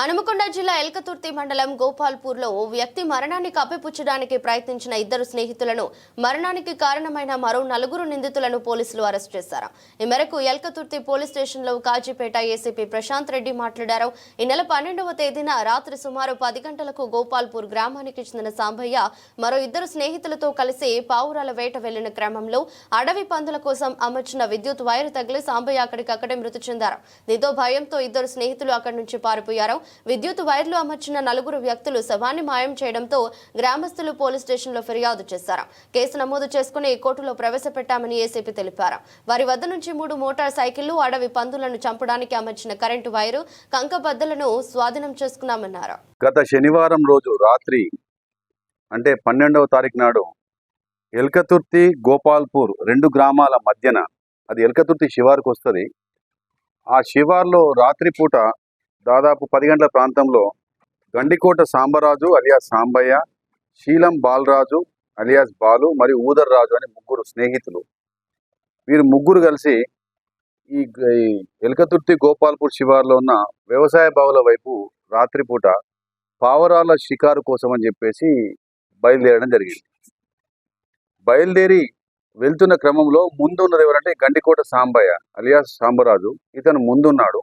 హనుమకొండ జిల్లా ఎల్కతుర్తి మండలం గోపాల్పూర్లో ఓ వ్యక్తి మరణాన్ని కప్పిపుచ్చడానికి ప్రయత్నించిన ఇద్దరు స్నేహితులను మరణానికి కారణమైన మరో నలుగురు నిందితులను పోలీసులు అరెస్ట్ చేశారు. ఈ మేరకు ఎల్కతుర్తి పోలీస్ స్టేషన్లో కాజీపేట ఏసీపీ ప్రశాంత్ రెడ్డి మాట్లాడారు. ఈ నెల పన్నెండవ తేదీన రాత్రి సుమారు పది గంటలకు గోపాల్పూర్ గ్రామానికి చెందిన సాంబయ్య మరో ఇద్దరు స్నేహితులతో కలిసి పావురాల వేట వెళ్ళిన క్రమంలో అడవి పందుల కోసం అమర్చిన విద్యుత్ వైర్ తగిలి సాంబయ్య అక్కడికక్కడే మృతి చెందారు. దీంతో భయంతో ఇద్దరు స్నేహితులు అక్కడి నుంచి పారిపోయారు. విద్యుత్ వైర్లు అమర్చిన నలుగురు వ్యక్తులు శవాన్ని మాయం చేయడంతో గ్రామస్తులు పోలీస్ స్టేషన్లో ఫిర్యాదు చేశారు. కేసు నమోదు చేసుకుని కోర్టులో ప్రవేశపెట్టామని ఏసీపీ తెలిపారు. వారి వద్ద నుంచి మూడు మోటార్ సైకిళ్ళు అడవి పందులను చంపడానికి అమర్చిన కరెంటు వైరు కంకబద్దలను స్వాధీనం చేసుకున్నామన్నారు. గత శనివారం రోజు రాత్రి అంటే పన్నెండవ తారీఖు నాడు ఎల్కతుర్తి గోపాల్పూర్ రెండు గ్రామాల మధ్యన అది ఎల్కతుర్తి శివారుకు వస్తుంది ఆ శివార్లో రాత్రిపూట దాదాపు పది గంటల ప్రాంతంలో గండికోట సాంబరాజు అలియాస్ సాంబయ్య శీలం బాలరాజు అలియాస్ బాలు మరియు ఊదర్ రాజు అనే ముగ్గురు స్నేహితులు. వీరు ముగ్గురు కలిసి ఈ ఎలకతుర్తి గోపాల్పూర్ శివార్లో ఉన్న వ్యవసాయ బావుల వైపు రాత్రిపూట పావరాల షికారు కోసం అని చెప్పేసి బయలుదేరడం జరిగింది. బయలుదేరి వెళ్తున్న క్రమంలో ముందు ఉన్నది ఎవరంటే గండికోట సాంబయ్య అలియాస్ సాంబరాజు. ఇతను ముందున్నాడు.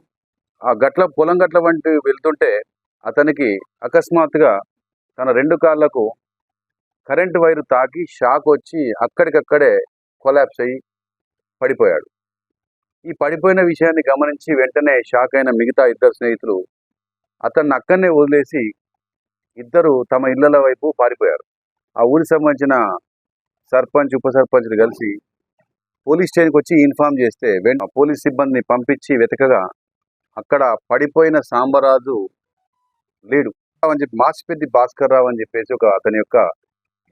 ఆ గట్ల పొలం గట్ల వంటి వెళ్తుంటే అతనికి అకస్మాత్తుగా తన రెండు కాళ్ళకు కరెంటు వైరు తాకి షాక్ వచ్చి అక్కడికక్కడే కొలాప్స్ అయ్యి పడిపోయాడు. ఈ పడిపోయిన విషయాన్ని గమనించి వెంటనే షాక్ అయిన మిగతా ఇద్దరు స్నేహితులు అతన్ని అక్కడనే వదిలేసి ఇద్దరు తమ ఇళ్ళ వైపు పారిపోయారు. ఆ ఊరికి సంబంధించిన సర్పంచ్ ఉప సర్పంచ్లు కలిసి పోలీస్ స్టేషన్కి వచ్చి ఇన్ఫామ్ చేస్తే పోలీస్ సిబ్బందిని పంపించి వెతకగా అక్కడ పడిపోయిన సాంబరాజు లేడు. అని చెప్పి మాసిపెద్ది భాస్కర్ రావు అని చెప్పేసి ఒక అతని యొక్క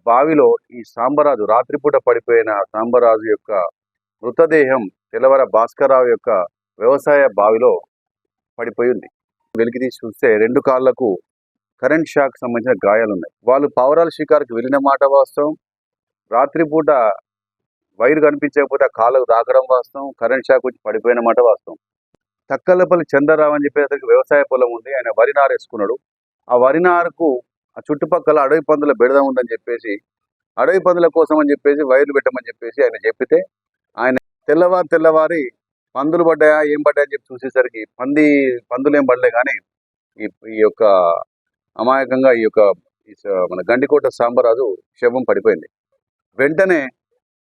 బావిలో ఈ సాంబరాజు రాత్రిపూట పడిపోయిన సాంబరాజు యొక్క మృతదేహం తెల్లవర భాస్కర్రావు యొక్క వ్యవసాయ బావిలో పడిపోయి ఉంది. వెలికి తీసి చూస్తే రెండు కాళ్ళకు కరెంట్ షాక్ సంబంధించిన గాయాలు ఉన్నాయి. వాళ్ళు పావురాల షికారుకి వెళ్ళిన మాట వాస్తవం. రాత్రిపూట వైరు కనిపించకపోతే ఆ కాళ్ళకు తాకడం వాస్తవం. కరెంట్ షాక్ వచ్చి పడిపోయిన మాట వాస్తవం. తక్కలపల్లి చంద్రరావు అని చెప్పి అతనికి వ్యవసాయ పొలం ఉంది. ఆయన వరి నారు వేసుకున్నాడు. ఆ వరి నారుకు ఆ చుట్టుపక్కల అడవి పందుల బెడద ఉందని చెప్పేసి అడవి పందుల కోసం అని చెప్పేసి వైర్లు పెట్టమని చెప్పేసి ఆయన చెప్పితే ఆయన తెల్లవారు తెల్లవారి పందులు పడ్డాయా ఏం పడ్డాయని చెప్పి చూసేసరికి పంది పందులు ఏం పడలే కానీ ఈ ఈ యొక్క అమాయకంగా ఈ యొక్క ఈ మన గండికోట సాంబరాజు శవం పడిపోయింది. వెంటనే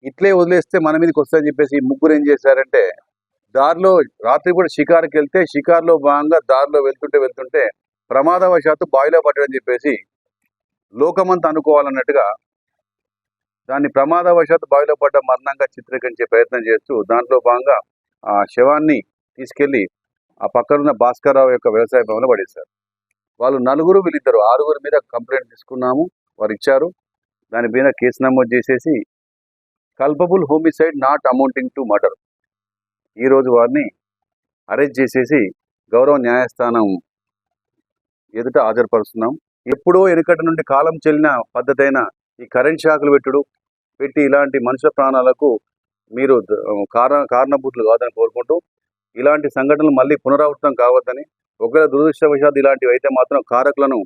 ఇట్లే వదిలేస్తే మన మీదకి వస్తాయని చెప్పేసి ఈ ముగ్గురు ఏం చేశారంటే దారిలో రాత్రి కూడా షికారుకి వెళ్తే షికారులో భాగంగా దారిలో వెళ్తుంటే వెళ్తుంటే ప్రమాదవశాత్తు బావిలో పడ్డాడని చెప్పేసి లోకమంతా అనుకోవాలన్నట్టుగా దాన్ని ప్రమాదవశాత్తు బావిలో పడ్డ మరణంగా చిత్రీకరించే ప్రయత్నం చేస్తూ దాంట్లో భాగంగా ఆ శవాన్ని తీసుకెళ్ళి ఆ పక్కనున్న భాస్కర్రావు యొక్క వ్యవసాయ భవన పడేశారు. వాళ్ళు నలుగురు వీళ్ళిద్దరు ఆరుగురు మీద కంప్లైంట్ తీసుకున్నాము వారు ఇచ్చారు. దాని మీద కేసు నమోదు చేసేసి culpable homicide not amounting to murder. ఈరోజు వారిని అరెస్ట్ చేసేసి గౌరవ న్యాయస్థానం ఎదుట హాజరుపరుస్తున్నాం. ఎప్పుడో వెనుకటి నుండి కాలం చెల్లిన పద్ధతి ఈ కరెంట్ షాకులు పెట్టుడు పెట్టి ఇలాంటి మనుషుల ప్రాణాలకు మీరు కారణ కారణభూతులు కాదని కోరుకుంటూ ఇలాంటి సంఘటనలు మళ్ళీ పునరావృతం కావద్దని ఒకవేళ దురదృష్టవశాత్తు ఇలాంటివి అయితే మాత్రం కారకులను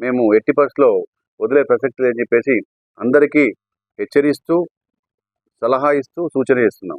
మేము ఎట్టి పరిస్థితిలో వదిలే ప్రసక్తి లేదని చెప్పేసి అందరికీ హెచ్చరిస్తూ సలహా ఇస్తూ సూచన చేస్తున్నాం.